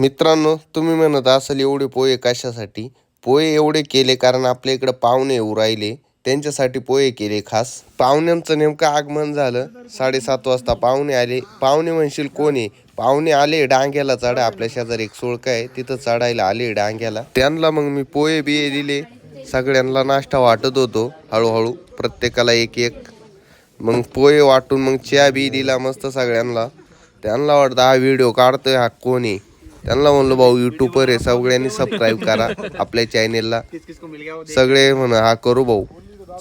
मित्रांनो तुम्ही म्हणत असाल एवढे पोहे कशासाठी? पोहे एवढे केले कारण आपल्या इकडं पाहुणे येऊ राहिले. त्यांच्यासाठी पोहे केले खास. पाहुण्यांचं नेमकं आगमन झालं. साडेसात वाजता पाहुणे आले. पाहुणे म्हणशील कोणी पाहुणे आले डांग्याला चढा. आपल्या शेजारी एक सोळका आहे. तिथं चढायला आले डांग्याला. त्यांना मग मी पोहे बिये दिले. सगळ्यांना नाश्ता वाटत होतो. हळूहळू प्रत्येकाला एक एक. मग पोहे वाटून मग चहा बी दिला मस्त सगळ्यांना. त्यांना वाटतं हा व्हिडिओ काढतोय हा कोणी त्यांना म्हणलो भाऊ युट्यूबर आहे सगळ्यांनी सबस्क्राईब करा आपल्या चॅनेलला सगळे म्हण हा करू भाऊ.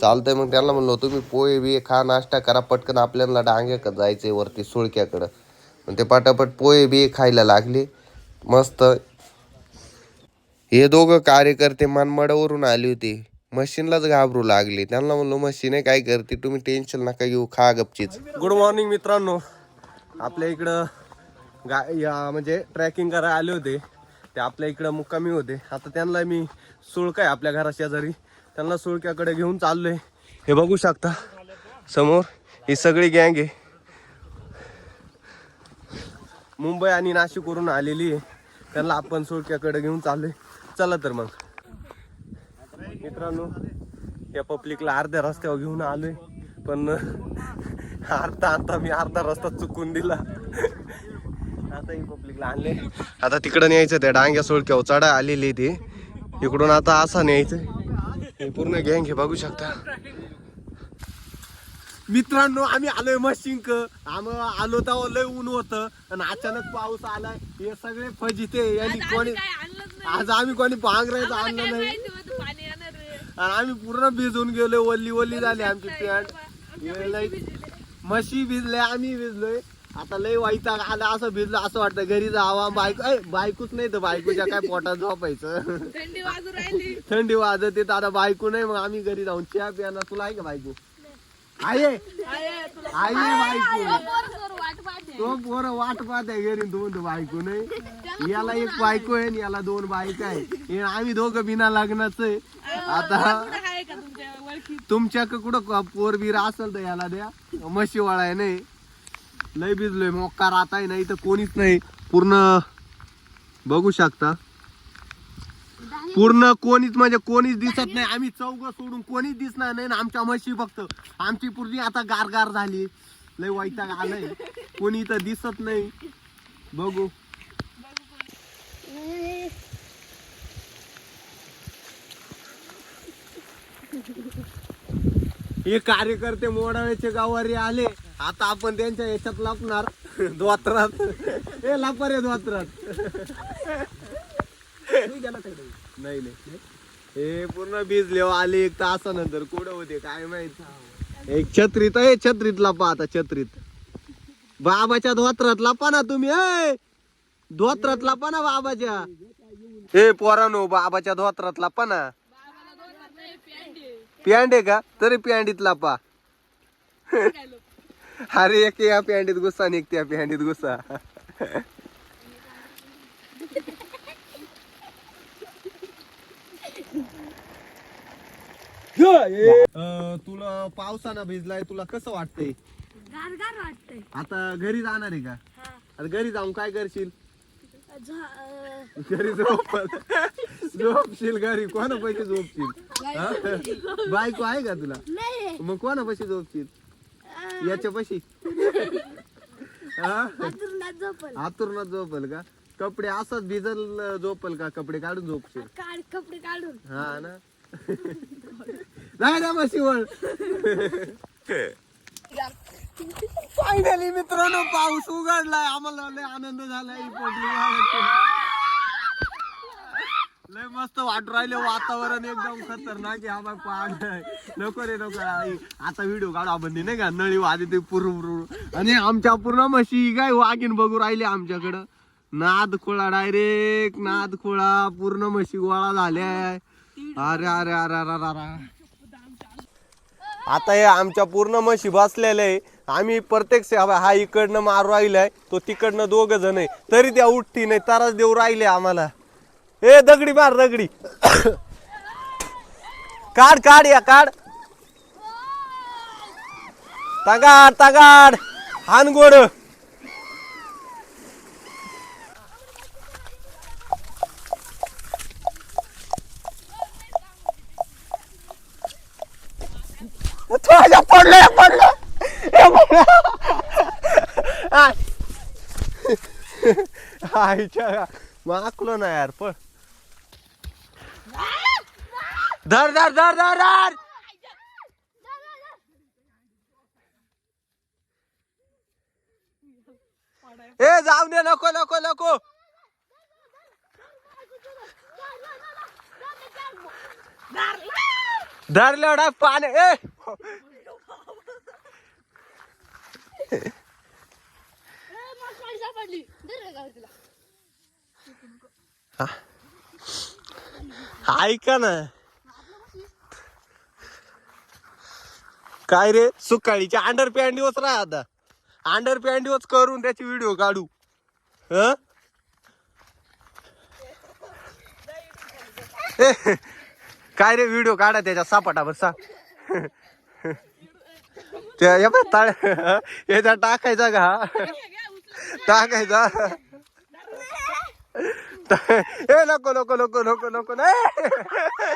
चालतंय मग त्यांना म्हणलो तुम्ही पोहे बी खा नाश्ता करा पटकन आपल्याला डांग्याकडे जायचंय वरती सुळक्याकडं. मग ते पटापट पोहे बी खायला लागले. मस्त. हे दोघं कार्यकर्ते मानमाडावरून आले होते. मशीनलाच घाबरू लागले. त्यांना म्हणलो मशीन आहे काय करते? तुम्ही टेन्शन नका घेऊ खा गपचीच. गुड मॉर्निंग मित्रांनो. आपल्या इकडं गा या म्हणजे ट्रॅकिंग करायला आले होते. ते आपल्या इकडं मुक्कामी होते. आता त्यांना मी सुळका आहे आपल्या घरा शेजारी. त्यांना सुळक्याकडे घेऊन चाललोय. हे बघू शकता. समोर ही सगळी गँग आहे. मुंबई आणि नाशिकवरून आलेली आहे. त्यांना आपण सुळक्याकडे घेऊन चाललोय. चला तर मग. मित्रांनो या पब्लिकला अर्ध्या रस्त्यावर घेऊन आलोय. पण अर्धा आता मी अर्धा रस्ता चुकून दिला. आता ही पब्लिकला आणले आता तिकडं न्यायचं त्या डांग्या सोळक्यावर चढा आलेली ते. इकडून आता असा न्यायचं हे पूर्ण गँग हे बघू शकता. मित्रांनो आम्ही आलोय मशिंक आम्ही आलो तेव्हा लय ऊन होतं आणि अचानक पाऊस आलाय. हे सगळे फजिते यांनी कोणी आज आम्ही कोणी पांघरायचं आणलं नाही. आणि आम्ही पूर्ण भिजून गेलो वल्ली वल्ली झाली आमची पॅन्ट म्हशी भिजले आम्ही भिजलोय. आता लय वैताग आला असं भिजलं असं वाटतं घरी जावा बायको ए, बायकोच नाही तर बायकोच्या काय पोटात झोपायचं. थंडी वाजू राहिली. थंडी वाजते तर आता बायको नाही मग आम्ही घरी जाऊन चहा प्याना तुला आहे का बायको? आहे. आहे बायको. तो पोरं वाट पाहत आहे घरी दोन बायको नाही. याला एक बायको आहे आणि याला दोन बायका आहे. आम्ही दोघं बिना लग्नाचं आहे. आता आहे का तुमच्या ओळखी तुमच्या कुठं पोर बीर असेल तर याला द्या. म्हशी वळाय नाही. लय भिजलोय मोक्का आता आहे नाही तर कोणीच नाही. पूर्ण बघू शकता. पूर्ण कोणीच म्हणजे कोणीच दिसत नाही. आम्ही चौघ सोडून कोणीच दिसणार नाही ना आमच्या म्हशी फक्त. आमची पूर्वी आता गारगार झाली. लय वैताग आलंय. कोणी तर दिसत नाही. बघू. हे कार्यकर्ते मोडाव्याचे गावारी आले. आता आपण त्यांच्या याच्यात लपणार. द्वात्रात. हे लपर आहे द्वात्रात नाही नाही. हे पूर्ण भिजले हो, आले एक तासानंतर. कुठं होते काय माहीत? एक छत्रीत आहे छत्रीत लपा आता छत्रीत. बाबाच्या धोत्रात लपा ना तुम्ही ए! धोत्रात लपा ना बाबाच्या. हे पोरानो बाबाच्या धोत्रात लपा ना. आहे का? तरी पॅन्टीत लापा. अरे एक या पॅन्टीत गुस्सा आणि एक त्या पॅन्टीत गुस्सा अं, तुला पावसानं भिजलाय तुला कसं वाटतंय? आता घरी जाणार आहे का? आता घरी जाऊन काय करशील? झ- अं, घरी झोप झोपशील घरी कोणा पैसे झोपशील? हा? बायको आहे का तुला? नाही. मग कोणा पैसे झोपशील? याच्या पैसे अंथरुणात झोपल. आतुरणात झोपल का? कपडे असंच भिजल झोपल का? कपडे काढून झोपशील. काढ कपडे काढून. हा ना? नाही ना मशीवर फायनली मित्रांनो पाऊस उघडलाय. आम्हाला लय आनंद झालाय. लय मस्त वाटू राहिले वातावरण एकदम खतरनाक आहे आम्हाला पाड नको रे नको आई. आता व्हिडिओ काढू आपण नाही का? नळी वाजते ते पुरू आणि आमच्या पूर्ण म्हशी काय वाघीन बघू राहिले आमच्याकडं. नाद खोळा डायरेक्ट नाद खोळा पूर्ण म्हशी गोळा झाल्या. अरे अरे अरे अरे अरे अरे. आता हे आमच्या पूर्ण म्हशी बसलेल्या आहे. आम्ही प्रत्येक से- हा इकडनं मारू राहिलाय तो तिकडनं दोघ जण आहे. तरी त्या उठती नाही ताराच देऊ राहिले आम्हाला. ए दगडी मार दगडी. काढ काढ या काढ. तगाड तगाड. हानगोड पडलं पडलं. आईच्या माकलो ना यार पण धर धर धर धर धर! ए जाऊ दे नको नको नको! धरले एवढा पाणी ए! ऐका ना. काय रे? सुकाळीच्या अंडर पॅन्डीवच राहा आता अंडर पॅन्टीवच करून त्याची व्हिडिओ काढू. ह? काय रे व्हिडिओ काढा त्याच्या सापाटावर सांग त्या ताळ टाकायचा का? टाकायचा? ए नको नको नको नको नको नाही.